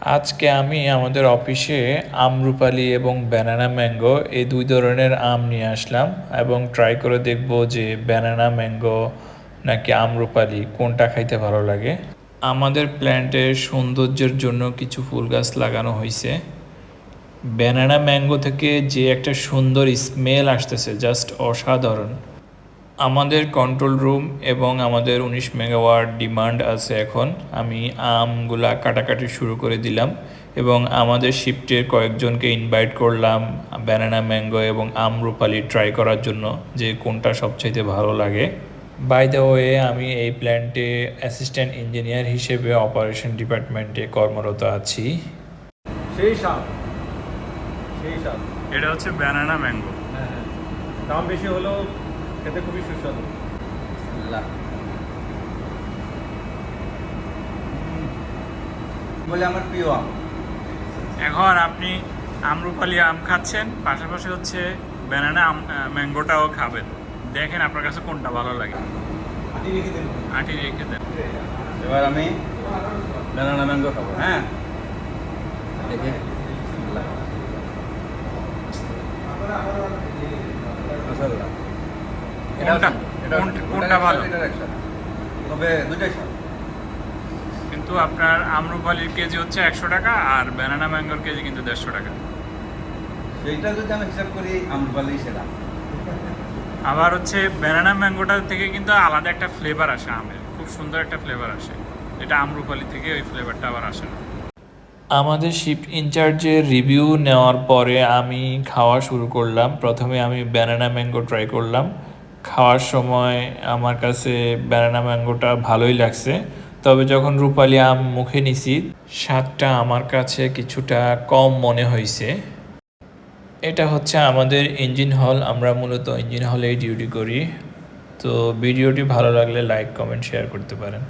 আজকে আমি আমাদের অফিসে আমরুপালি এবং ব্যানানা ম্যাঙ্গো এই দুই ধরনের আম নিয়ে আসলাম এবং ট্রাই করে দেখব যে ব্যানানা ম্যাঙ্গো নাকি আমরুপালি কোনটা খাইতে ভালো লাগে। আমাদের প্ল্যান্টের সৌন্দর্যের জন্য কিছু ফুল গাছ লাগানো হয়েছে ব্যানানা ম্যাঙ্গো থেকে যে একটা সুন্দর স্মেল আসতেছে জাস্ট অসাধারণ। আমাদের কন্ট্রোল রুম এবং আমাদের উনিশ মেগাওয়াট ডিমান্ড আছে এখন। আমি আমগুলা কাটাকাটি শুরু করে দিলাম এবং আমাদের শিফটের কয়েকজনকে ইনভাইট করলাম ব্যানানা ম্যাঙ্গো এবং আমরুপালি ট্রাই করার জন্য যে কোনটা সবচাইতে ভালো লাগে। বাই দ্য ওয়ে আমি এই প্ল্যান্টে অ্যাসিস্ট্যান্ট ইঞ্জিনিয়ার হিসেবে অপারেশন ডিপার্টমেন্টে কর্মরত আছি। সেই স্বাদ সেই স্বাদ এটা হচ্ছে ব্যানানা ম্যাঙ্গো হ্যাঁ হ্যাঁ। দাম বেশি হলেও খেতে খুবই সুস্বাদু। বলে আমার প্রিয় আম। এখন আপনি আমরুপালি আম খাচ্ছেন পাশাপাশি হচ্ছে ব্যানানা আম ম্যাঙ্গোটাও খাবেন। দেখেন আপনার কাছে কোনটা ভালো লাগে। আটি রেখে দেন। আটি রেখে দেন। এবার আমি ব্যানানা ম্যাঙ্গো খাব হ্যাঁ? দেখে। কোনটা? ভালো? তবে দুটাই কিন্তু আপনার আমরুপালির কেজি হচ্ছে একশো টাকা আর ব্যানানা ম্যাঙ্গোর কেজি কিন্তু দেড়শো টাকা। সেইটা যদি আমি হিসাব করি আমরুপালি সেরা। আবার হচ্ছে ব্যানানা ম্যাঙ্গোটা থেকে কিন্তু আলাদা একটা ফ্লেভার আসে আমের। খুব সুন্দর একটা ফ্লেভার আসে। এটা আমরুপালি থেকে ওই ফ্লেভারটা আবার আসে না। আমাদের শিফট ইনচার্জের রিভিউ নেওয়ার পরে আমি খাওয়া শুরু করলাম। প্রথমে আমি ব্যানানা ম্যাঙ্গো ট্রাই করলাম। খাওয়ার সময় আমার কাছে ব্যানানা ম্যাঙ্গোটা ভালোই লাগছে। তবে যখন রূপালি আম মুখে নিছি, স্বাদটা আমার কাছে কিছুটা কম মনে হয়েছে এটা হচ্ছে আমাদের ইঞ্জিন হল, আমরা মূলত ইঞ্জিন হলেই ডিউটি করি। তো ভিডিওটি ভালো লাগলে লাইক কমেন্ট শেয়ার করতে পারেন।